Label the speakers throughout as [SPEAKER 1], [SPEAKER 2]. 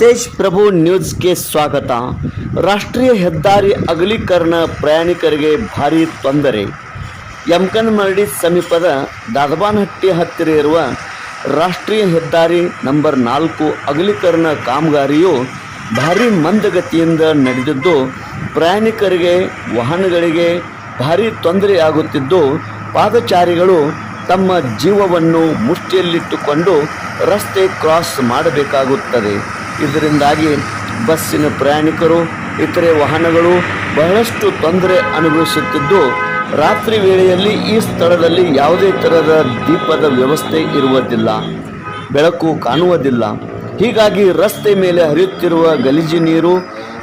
[SPEAKER 1] ತೇಜ್ ಪ್ರಭು ನ್ಯೂಸ್ಗೆ ಸ್ವಾಗತ. ರಾಷ್ಟ್ರೀಯ ಹೆದ್ದಾರಿ ಅಗಲೀಕರಣ ಪ್ರಯಾಣಿಕರಿಗೆ ಭಾರಿ ತೊಂದರೆ. ಯಮಕನ್ಮರಡಿ ಸಮೀಪದ ದಾದಬಾನಹಟ್ಟಿ ಹತ್ತಿರ ಇರುವ ರಾಷ್ಟ್ರೀಯ ಹೆದ್ದಾರಿ ನಂಬರ್ ನಾಲ್ಕು ಅಗಲೀಕರಣ ಕಾಮಗಾರಿಯು ಭಾರಿ ಮಂದಗತಿಯಿಂದ ನಡೆದಿದ್ದು, ಪ್ರಯಾಣಿಕರಿಗೆ ವಾಹನಗಳಿಗೆ ಭಾರಿ ತೊಂದರೆಯಾಗುತ್ತಿದ್ದು, ಪಾದಚಾರಿಗಳು ತಮ್ಮ ಜೀವವನ್ನು ಮುಷ್ಟಿಯಲ್ಲಿಟ್ಟುಕೊಂಡು ರಸ್ತೆ ಕ್ರಾಸ್ ಮಾಡಬೇಕಾಗುತ್ತದೆ. ಇದರಿಂದಾಗಿ ಬಸ್ಸಿನ ಪ್ರಯಾಣಿಕರು, ಇತರೆ ವಾಹನಗಳು ಬಹಳಷ್ಟು ತೊಂದರೆ ಅನುಭವಿಸುತ್ತಿದ್ದು, ರಾತ್ರಿ ವೇಳೆಯಲ್ಲಿ ಈ ಸ್ಥಳದಲ್ಲಿ ಯಾವುದೇ ಥರದ ದೀಪದ ವ್ಯವಸ್ಥೆ ಇರುವುದಿಲ್ಲ, ಬೆಳಕು ಕಾಣುವುದಿಲ್ಲ. ಹೀಗಾಗಿ ರಸ್ತೆ ಮೇಲೆ ಹರಿಯುತ್ತಿರುವ ಗಲೀಜು ನೀರು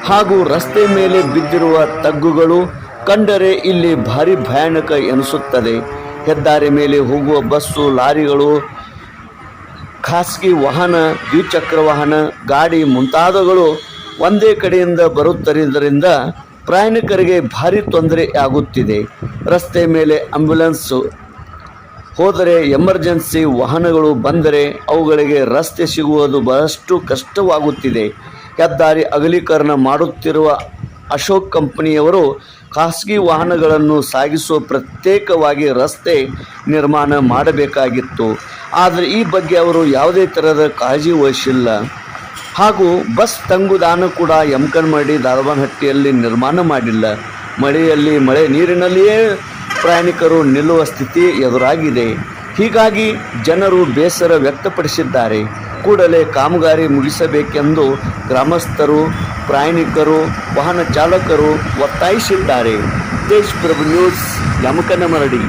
[SPEAKER 1] ಹಾಗೂ ರಸ್ತೆ ಮೇಲೆ ಬಿದ್ದಿರುವ ತಗ್ಗುಗಳು ಕಂಡರೆ ಇಲ್ಲಿ ಭಾರಿ ಭಯಾನಕ ಎನಿಸುತ್ತದೆ. ಹೆದ್ದಾರಿ ಮೇಲೆ ಹೋಗುವ ಬಸ್ಸು, ಲಾರಿಗಳು, ಖಾಸಗಿ ವಾಹನ, ದ್ವಿಚಕ್ರ ವಾಹನ, ಗಾಡಿ ಮುಂತಾದವುಗಳು ಒಂದೇ ಕಡೆಯಿಂದ ಬರುತ್ತಿರುವುದರಿಂದ ಪ್ರಯಾಣಿಕರಿಗೆ ಭಾರಿ ತೊಂದರೆ ಆಗುತ್ತಿದೆ. ರಸ್ತೆ ಮೇಲೆ ಆಂಬ್ಯುಲೆನ್ಸು ಹೋದರೆ ಎಮರ್ಜೆನ್ಸಿ ವಾಹನಗಳು ಬಂದರೆ ಅವುಗಳಿಗೆ ರಸ್ತೆ ಸಿಗುವುದು ಬಹಳಷ್ಟು ಕಷ್ಟವಾಗುತ್ತಿದೆ. ಹೆದ್ದಾರಿ ಅಗಲೀಕರಣ ಮಾಡುತ್ತಿರುವ ಅಶೋಕ್ ಕಂಪನಿಯವರು ಖಾಸಗಿ ವಾಹನಗಳನ್ನು ಸಾಗಿಸುವ ಪ್ರತ್ಯೇಕವಾಗಿ ರಸ್ತೆ ನಿರ್ಮಾಣ ಮಾಡಬೇಕಾಗಿತ್ತು. ಆದರೆ ಈ ಬಗ್ಗೆ ಅವರು ಯಾವುದೇ ಥರದ ಕಾಳಜಿ ವಹಿಸಿಲ್ಲ. ಹಾಗೂ ಬಸ್ ತಂಗುದಾನ ಕೂಡ ಯಮಕನಮರಡಿ ದಾರವಾನಹಟ್ಟಿಯಲ್ಲಿ ನಿರ್ಮಾಣ ಮಾಡಿಲ್ಲ. ಮಳೆಯಲ್ಲಿ ಮಳೆ ನೀರಿನಲ್ಲಿಯೇ ಪ್ರಯಾಣಿಕರು ನಿಲ್ಲುವ ಸ್ಥಿತಿ ಎದುರಾಗಿದೆ. ಹೀಗಾಗಿ ಜನರು ಬೇಸರ ವ್ಯಕ್ತಪಡಿಸಿದ್ದಾರೆ. ಕೂಡಲೇ ಕಾಮಗಾರಿ ಮುಗಿಸಬೇಕೆಂದು ಗ್ರಾಮಸ್ಥರು, ಪ್ರಯಾಣಿಕರು, ವಾಹನ ಚಾಲಕರು ಒತ್ತಾಯಿಸಿದ್ದಾರೆ. ತೇಜ್ ಪ್ರಭು ನ್ಯೂಸ್, ಯಮಕನಮರಡಿ.